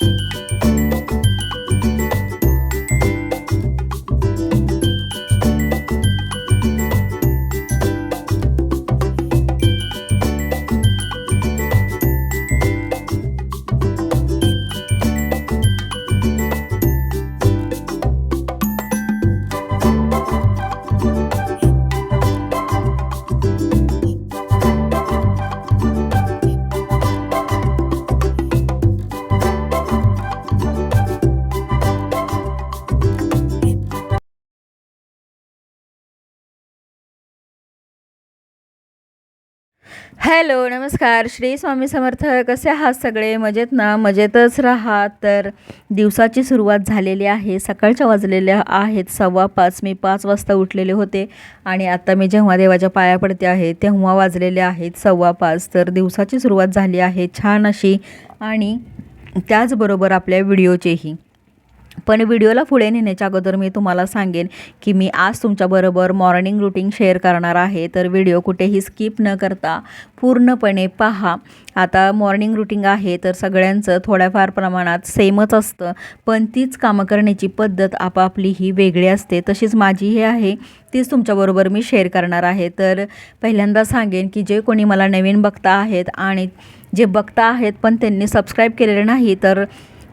you. Hello नमस्कार. श्री स्वामी समर्थ कसे आहात सगळे? मजेत ना? मजेतच राहा तर दिवसाची सुरुवात झालेली आहे. सकाळच्या वाजलेल्या आहेत सव्वा पाच. मी पाच वाजता उठलेले होते आणि आता मी जेव्हा देवाच्या पाया पडते आहे तेव्हा वाजलेले आहेत सव्वा पाच. तर दिवसाची सुरुवात झाली आहे छान अशी आणि त्याचबरोबर आपल्या व्हिडिओचेही. पण व्हिडिओला पुढे नेण्याच्या अगोदर मी तुम्हाला सांगेन की मी आज तुमच्याबरोबर मॉर्निंग रुटीन शेअर करणार आहे. तर व्हिडिओ कुठेही स्किप न करता पूर्णपणे पहा. आता मॉर्निंग रुटीन आहे तर सगळ्यांचं थोड्याफार प्रमाणात सेमच असतं. पण तीच कामं करण्याची पद्धत आपापली ही वेगळी असते. तशीच माझी ही आहे तीच तुमच्याबरोबर मी शेअर करणार आहे. तर पहिल्यांदा सांगेन की जे कोणी मला नवीन बघता आहेत आणि जे बघता आहेत पण त्यांनी सबस्क्राईब केलेलं नाही तर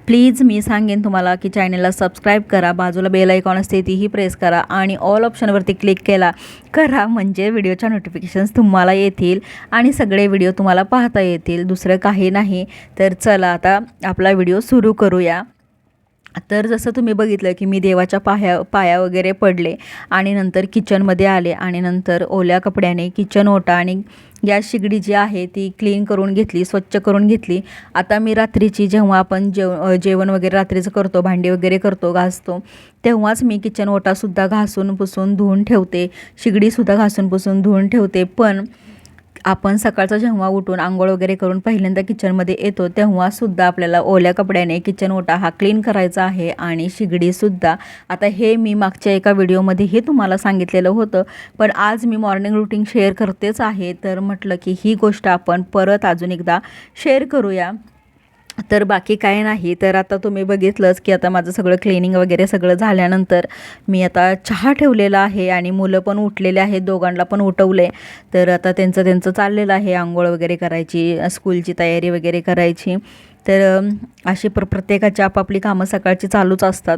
प्लीज मी सांगेन तुम्हाला की चॅनलला सबस्क्राईब करा बाजूला बेल आयकॉन असते तीही प्रेस करा आणि ऑल ऑप्शनवरती क्लिक केला करा म्हणजे व्हिडिओच्या नोटिफिकेशन्स तुम्हाला येतील आणि सगळे व्हिडिओ तुम्हाला पाहता येतील. दुसरं काही नाही. तर चला आता आपला व्हिडिओ सुरू करूया. तर जसं तुम्ही बघितलं की मी देवाच्या पाया पाया वगैरे पडले आणि नंतर किचनमध्ये आले आणि नंतर ओल्या कपड्याने किचन ओटा आणि गॅस शिगडी जी आहे ती क्लीन करून घेतली स्वच्छ करून घेतली. आता मी रात्रीची जेव्हा आपण जेव जेवण वगैरे रात्रीचं करतो भांडी वगैरे करतो घासतो तेव्हाच मी किचन ओटासुद्धा घासून पुसून धुवून ठेवते शिगडीसुद्धा घासून पुसून धुवून ठेवते. पण आपण सकाळचं जेव्हा उठून आंघोळ वगैरे करून पहिल्यांदा किचनमध्ये येतो तेव्हासुद्धा आपल्याला ओल्या कपड्याने किचन ओटा हा क्लीन करायचा आहे आणि शिगडीसुद्धा आता हे मी मागच्या एका व्हिडिओमध्ये हे तुम्हाला सांगितलेलं होतं पण आज मी मॉर्निंग रुटीन शेअर करतेच आहे. तर म्हटलं की ही गोष्ट आपण परत अजून एकदा शेअर करूया. तर बाकी काय नाही. तर आता तुम्ही बघितलंच की आता माझं सगळं क्लिनिंग वगैरे सगळं झाल्यानंतर मी आता चहा ठेवलेला आहे आणि मुलं पण उठलेले आहेत दोघांना पण उठवले तर आता त्यांचं त्यांचं चाललेलं आहे आंघोळ वगैरे करायची स्कूलची तयारी वगैरे करायची. तर अशी प्र प्रत्येकाची आपापली कामं सकाळची चालूच असतात.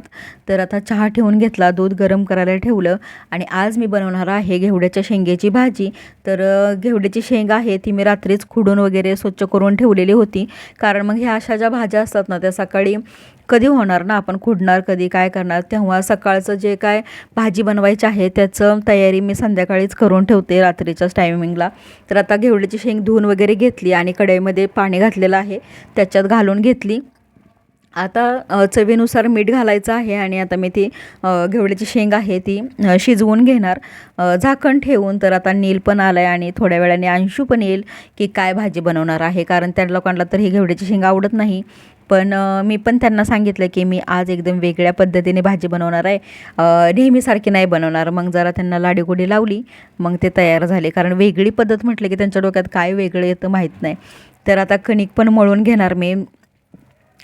तर आता चहा ठेवून घेतला दूध गरम करायला ठेवलं आणि आज मी बनवणार आहे घेवड्याच्या शेंगेची भाजी. तर घेवड्याची शेंग आहे ती मी रात्रीच खुडून वगैरे स्वच्छ करून ठेवलेली होती. कारण मग ह्या अशा ज्या भाज्या असतात ना त्या सकाळी कधी होणार ना आपण खुडणार कधी काय करणार तेव्हा सकाळचं जे काय भाजी बनवायची आहे त्याचं तयारी मी संध्याकाळीच करून ठेवते रात्रीच्याच टायमिंगला तर आता घेवड्याची शेंग धुवून वगैरे घेतली आणि कढईमध्ये पाणी घातलेलं आहे. त्याच्यात घालून घेतली. आता चवीनुसार मीठ घालायचं आहे आणि आता मी ती घेवड्याची शेंग आहे ती शिजवून घेणार. झाकण ठेवून तर आता नील पण आलं आहे आणि थोड्या वेळाने अंशू पण येईल की काय भाजी बनवणार आहे. कारण त्या लोकांना तर ही घेवड्याची शेंग आवडत नाही. पण मी पण त्यांना सांगितलं की मी आज एकदम वेगळ्या पद्धतीने भाजी बनवणार आहे. नेहमीसारखी नाही बनवणार. मग जरा त्यांना लाडीगोडी लावली. मग ते तयार झाले. कारण वेगळी पद्धत म्हटलं की त्यांच्या डोक्यात काय वेगळं येतं माहीत नाही. तर आता कणिक पण मळून घेणार मी.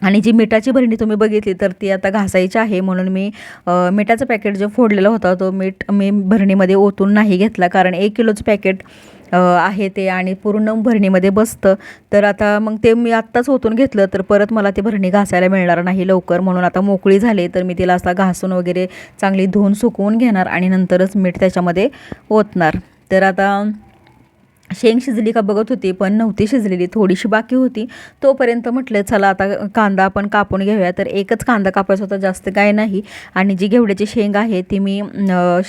आणि जी मिठाची भरणी तुम्ही बघितली तर ती आता घासायची आहे. म्हणून मी मिठाचं पॅकेट जे फोडलेलं होता तो मीठ मी भरणीमध्ये ओतून नाही घेतला. कारण एक किलोचं पॅकेट आहे ते आणि पूर्ण भरणीमध्ये बसतं. तर आता मग ते मी आत्ताच ओतून घेतलं तर परत मला ती भरणी घासायला मिळणार नाही लवकर. म्हणून आता मोकळी झाली तर मी तिला असा घासून वगैरे चांगली धुवून सुकवून घेणार आणि नंतरच मीठ त्याच्यामध्ये ओतणार. तर आता शेंग शिजली का बघत होती पण नव्हती शिजलेली थोडीशी बाकी होती. तोपर्यंत म्हटलं चला आता कांदा आपण कापून घेऊया. तर एकच कांदा कापायचा होता जास्त काय नाही. आणि जी घेवड्याची शेंग आहे ती मी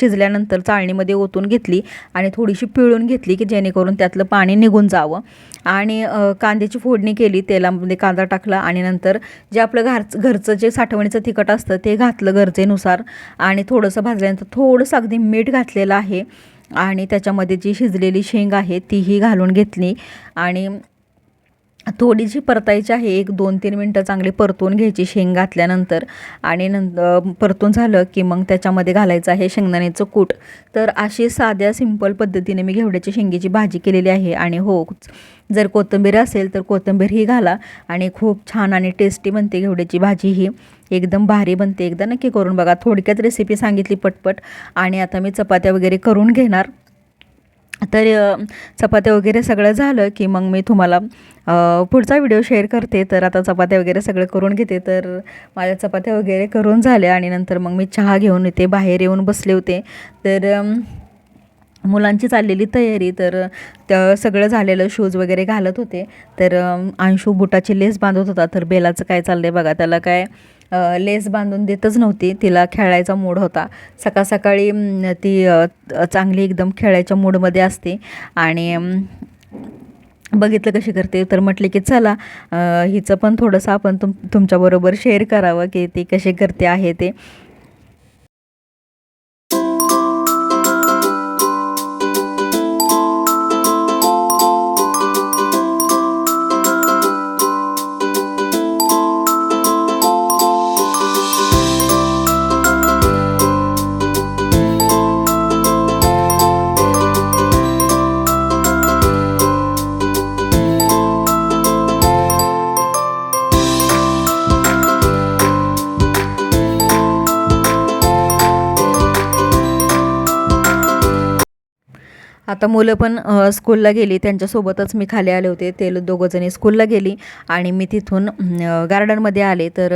शिजल्यानंतर चाळणीमध्ये ओतून घेतली आणि थोडीशी पिळून घेतली की जेणेकरून त्यातलं पाणी निघून जावं. आणि कांद्याची फोडणी केली तेलामध्ये कांदा टाकला आणि नंतर जे आपलं घर घरचं जे साठवणीचं तिखट असतं ते घातलं गरजेनुसार. आणि थोडंसं भाजल्यानंतर थोडंसं अगदी मीठ घातलेलं आहे. आणि त्याच्यामध्ये जी शिजलेली शेंग आहे तीही घालून घेतली. आणि थोडीशी परतायची आहे एक दोन तीन मिनटं चांगली परतून घ्यायची शेंग घातल्यानंतर. आणि नंतर परतून झालं की मग त्याच्यामध्ये घालायचं आहे शेंगदाण्याचं कूट. तर अशी साध्या सिंपल पद्धतीने मी घेवड्याची शेंगेची भाजी केलेली आहे. आणि हो जर कोथिंबीर असेल तर कोथिंबीर ही घाला. आणि खूप छान आणि टेस्टी बनते घेवड्याची भाजी ही. एकदम भारी बनते. एकदा नक्की करून बघा. थोडक्यात रेसिपी सांगितली पटपट. आणि आता मी चपात्या वगैरे करून घेणार. तर चपात्या वगैरे सगळं झालं की मग मी तुम्हाला पुढचा व्हिडिओ शेअर करते. तर आता चपात्या वगैरे सगळं करून घेते. तर माझ्या चपात्या वगैरे करून झाल्या आणि नंतर मग मी चहा घेऊन येते बाहेर येऊन बसले होते. तर मुलांची चाललेली तयारी तर त्या सगळं झालेलं शूज वगैरे घालत होते. तर अंशू बुटाची लेस बांधत होता. तर बेलाचं काय चाललं आहे बघा. त्याला काय लेस बांधून देतच नव्हती. तिला खेळायचा मूड होता. सकाळ सकाळी ती चांगली एकदम खेळायच्या मूडमध्ये असते. आणि बघितलं कशी करते. तर म्हटले की चला हिचं पण थोडंसं आपण तुम तुमच्याबरोबर शेअर करावं की ती कशी करते आहे ते. आता मुलं पण स्कूलला गेली. त्यांच्यासोबतच मी खाली आले होते. ते दोघंजणी स्कूलला गेली आणि मी तिथून गार्डनमध्ये आले. तर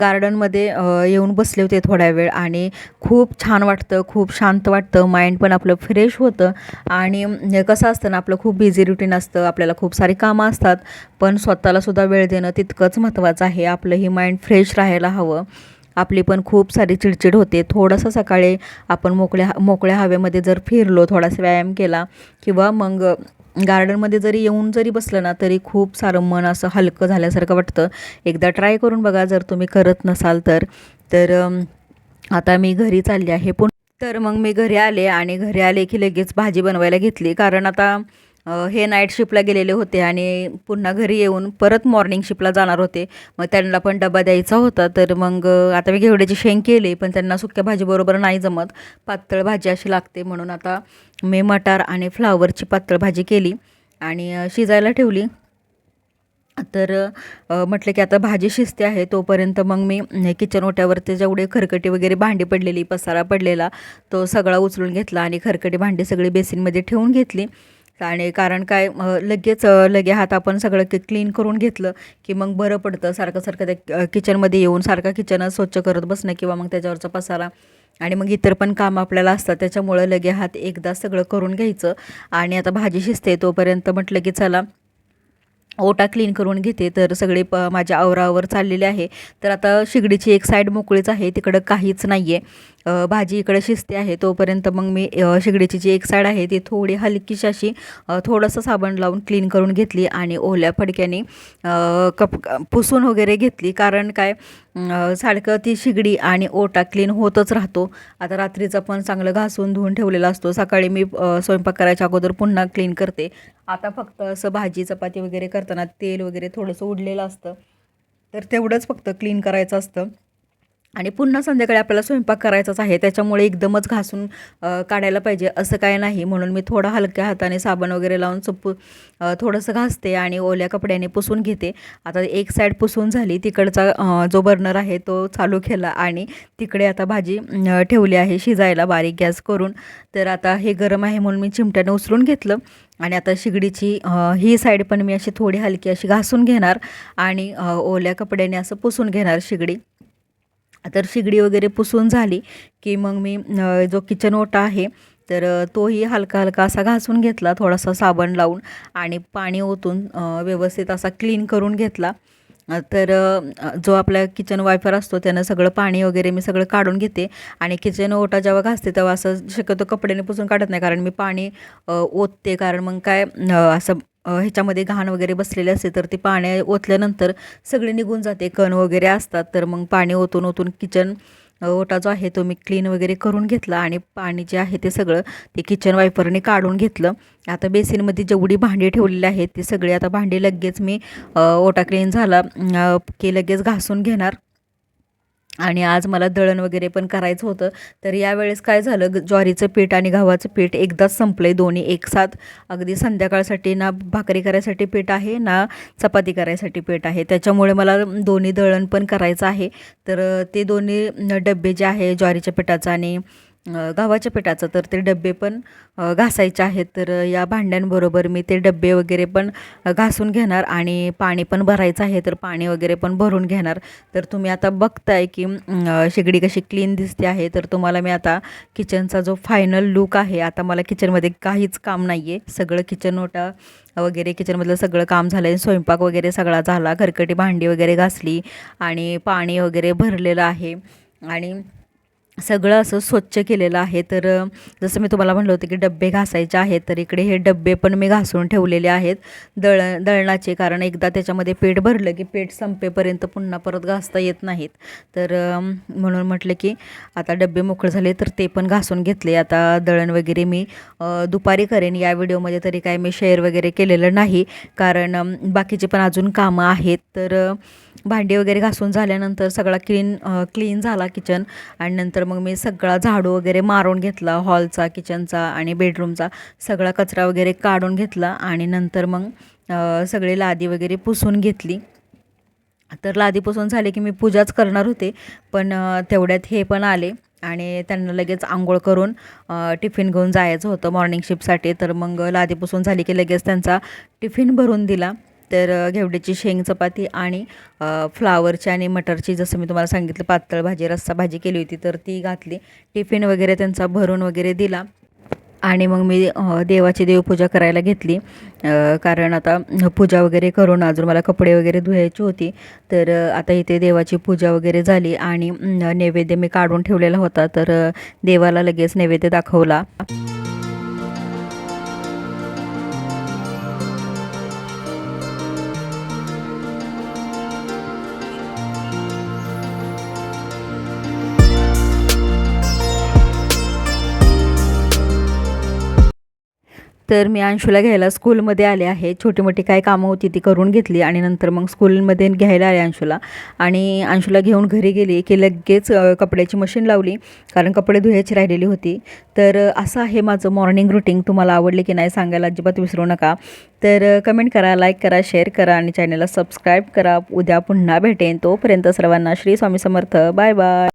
गार्डनमध्ये येऊन बसले होते थोड्या वेळ आणि खूप छान वाटतं खूप शांत वाटतं. माइंड पण आपलं फ्रेश होतं आणि कसं असतं ना आपलं खूप बिझी रुटीन असतं. आपल्याला खूप सारी कामं असतात. पण स्वतःलासुद्धा वेळ देणं तितकंच महत्त्वाचं आहे. आपलं ही माइंड फ्रेश राहायला हवं. आपली पण खूप सारी चिडचिड होते. थोडंसं सकाळी आपण मोकळ्या मोकळ्या हवेमध्ये जर फिरलो थोडासा व्यायाम केला किंवा मग गार्डनमध्ये जरी येऊन जरी बसलं ना तरी खूप सारं मन असं हलकं झाल्यासारखं वाटतं. एकदा ट्राय करून बघा जर तुम्ही करत नसाल तर. तर आता मी घरी चालले आहे. पण तर मग मी घरी आले आणि घरी आले की लगेच भाजी बनवायला घेतली. कारण आता हे नाईट शिपला गेलेले होते आणि पुन्हा घरी येऊन परत मॉर्निंग शिपला जाणार होते. मग त्यांना पण डबा द्यायचा होता. तर मग आता मी घेवड्याची शेंग केली पण त्यांना सुक्या भाजीबरोबर नाही जमत. पातळ भाजी अशी लागते म्हणून आता मी मटार आणि फ्लावरची पातळ भाजी केली आणि शिजायला ठेवली. तर म्हटलं की आता भाजी शिजते आहे तोपर्यंत मग मी किचन ओट्यावरती जेवढे खरकटी वगैरे भांडी पडलेली पसारा पडलेला तो सगळा उचलून घेतला आणि खरकटी भांडी सगळी बेसिनमध्ये ठेवून घेतली. आणि कारण काय लगेच लगे हात आपण सगळं क्लीन करून घेतलं की मग बरं पडतं. सारखं सारखं त्या किचनमध्ये येऊन सारखं किचन स्वच्छ करत बसणं किंवा मग त्याच्यावरचा पसारा आणि मग इतर पण काम आपल्याला असतात. त्याच्यामुळं लगे हात एकदा सगळं करून घ्यायचं. आणि आता भाजी शिजते तोपर्यंत म्हटलं की चला ओटा क्लीन करून घेते. तर सगळे प माझ्या आवरावर चाललेले आहे. तर आता शिगडीची एक साईड मोकळीच आहे. तिकडं काहीच नाही आहे भाजी इकडं शिजते आहे. तोपर्यंत मग मी शिगडीची जी एक साईड आहे ती थोडी हलकीशी अशी थोडंसं साबण लावून क्लीन करून घेतली आणि ओल्या फडक्याने कप पुसून वगैरे घेतली. कारण काय सारखं ती शिगडी आणि ओटा क्लीन होतच राहतो. आता रात्रीचा पण चांगलं घासून धुवून ठेवलेला असतो. सकाळी मी स्वयंपाक करायच्या अगोदर पुन्हा क्लीन करते. आता फक्त असं भाजी चपाती वगैरे करताना तेल वगैरे थोडंसं उडलेलं असतं. तर तेवढंच फक्त क्लीन करायचं असतं. आणि पुन्हा संध्याकाळी आपल्याला स्वयंपाक करायचाच आहे त्याच्यामुळे एकदमच घासून काढायला पाहिजे असं काय नाही. म्हणून मी थोडा हलक्या हाताने साबण वगैरे लावून चप्पू थोडंसं घासते आणि ओल्या कपड्याने पुसून घेते. आता एक साईड पुसून झाली तिकडचा जो बर्नर आहे तो चालू केला आणि तिकडे आता भाजी ठेवली आहे शिजायला बारीक गॅस करून. तर आता हे गरम आहे म्हणून मी चिमट्याने उचलून घेतलं आणि आता शिगडीची ही साईड पण मी अशी थोडी हलकी अशी घासून घेणार आणि ओल्या कपड्याने असं पुसून घेणार शिगडी. तर शिगडी वगैरे पुसून झाली की मग मी जो किचन ओटा आहे तर तोही हलका हलका असा घासून घेतला थोडासा साबण लावून आणि पाणी ओतून व्यवस्थित असा क्लीन करून घेतला. तर जो आपला किचन वायफर असतो त्यानं सगळं पाणी वगैरे मी सगळं काढून घेते आणि किचन ओटा जेव्हा घासते तेव्हा असं शक्यतो कपड्याने पुसून काढत नाही कारण मी पाणी ओतते. कारण मग काय असं ह्याच्यामध्ये घाण वगैरे बसलेले असते तर ते पाण्या ओतल्यानंतर सगळे निघून जाते. कण वगैरे असतात तर मग पाणी ओतून ओतून किचन ओटा जो आहे तो मी क्लीन वगैरे करून घेतला आणि पाणी जे आहे ते सगळं ते किचन वायपरने काढून घेतलं. आता बेसिनमध्ये जेवढी भांडी ठेवलेली आहेत ती सगळी आता भांडी लगेच मी ओटा क्लीन झाला की लगेच घासून घेणार. आणि आज मला दळण वगैरे पण करायचं होतं. तर यावेळेस काय झालं ज्वारीचं पीठ आणि गव्हाचं पीठ एकदाच संपलं आहे दोन्ही एक साथ. अगदी संध्याकाळसाठी ना भाकरी करायसाठी पीठ आहे ना चपाती करायसाठी पीठ आहे. त्याच्यामुळे मला दोन्ही दळण पण करायचं आहे. तर ते दोन्ही डबे डब्बे जे आहे ज्वारीच्या पिठाचं आणि गव्हाच्या पिठाचं तर ते डब्बे पण घासायचे आहेत. तर या भांड्यांबरोबर मी ते डब्बे वगैरे पण घासून घेणार आणि पाणी पण भरायचं आहे तर पाणी वगैरे पण भरून घेणार. तर तुम्ही आता बघताय की शेगडी कशी क्लीन दिसते आहे. तर तुम्हाला मी आता किचनचा जो फायनल लुक आहे आता मला किचनमध्ये काहीच काम नाही आहे सगळं किचन ओटा वगैरे किचनमधलं सगळं काम झालं आहे स्वयंपाक वगैरे सगळा झाला. घरकटी भांडी वगैरे घासली आणि पाणी वगैरे भरलेलं आहे. आणि सगळं असं स्वच्छ केलेलं आहे. तर जसं मी तुम्हाला म्हणलं होतं की डब्बे घासायचे आहेत तर इकडे हे डब्बे पण मी घासून ठेवलेले आहेत. दळ दळणाचे कारण एकदा त्याच्यामध्ये पेट भरलं की पेट संपेपर्यंत पुन्हा परत घासता येत नाहीत. तर म्हणून म्हटलं की आता डब्बे मोकळे झाले तर ते पण घासून घेतले. आता दळण वगैरे मी दुपारी करेन. या व्हिडिओमध्ये तरी काय मी शेअर वगैरे केलेलं नाही. कारण बाकीचे पण अजून कामं आहेत. तर भांडी वगैरे घासून झाल्यानंतर सगळा क्लीन क्लीन झाला किचन. आणि नंतर मग मी सगळा झाडू वगैरे मारून घेतला हॉलचा किचनचा आणि बेडरूमचा सगळा कचरा वगैरे काढून घेतला आणि नंतर मग सगळी सगळे लादी वगैरे पुसून घेतली. तर लादी पुसून झाले की मी पूजाच करणार होते पण तेवढ्यात हे पण आले आणि त्यांना लगेच आंघोळ करून टिफिन घेऊन जायचं होतं मॉर्निंग शिफ्टसाठी तर मग लादी पुसून झाली की लगेच त्यांचा टिफिन भरून दिला. तर घेवड्याची शेंग चपाती आणि फ्लावरची आणि मटरची जसं मी तुम्हाला सांगितलं पातळ भाजी रस्सा भाजी केली होती तर ती घातली. टिफिन वगैरे त्यांचा भरून वगैरे दिला. आणि मग मी देवाची देवपूजा करायला घेतली. कारण आता पूजा वगैरे करून अजून मला कपडे वगैरे धुवायची होती. तर आता इथे देवाची पूजा वगैरे झाली आणि नैवेद्य मी काढून ठेवलेला होता. तर देवाला लगेच नैवेद्य दाखवला. तर मी अंशूला घ्यायला स्कूलमध्ये आले आहे. छोटी मोठी काय कामं होती ती करून घेतली आणि नंतर मग स्कूलमध्ये घ्यायला आले अंशूला. आणि अंशूला घेऊन घरी गेली की लगेच कपड्याची मशीन लावली कारण कपडे धुवायची राहिलेली होती. तर असं आहे माझं मॉर्निंग रुटीन तुम्हाला आवडले की नाही सांगायला अजिबात विसरू नका. तर कमेंट करा लाईक करा शेअर करा आणि चॅनलला सबस्क्राईब करा. उद्या पुन्हा भेटेन. तोपर्यंत सर्वांना श्री स्वामी समर्थ. Bye bye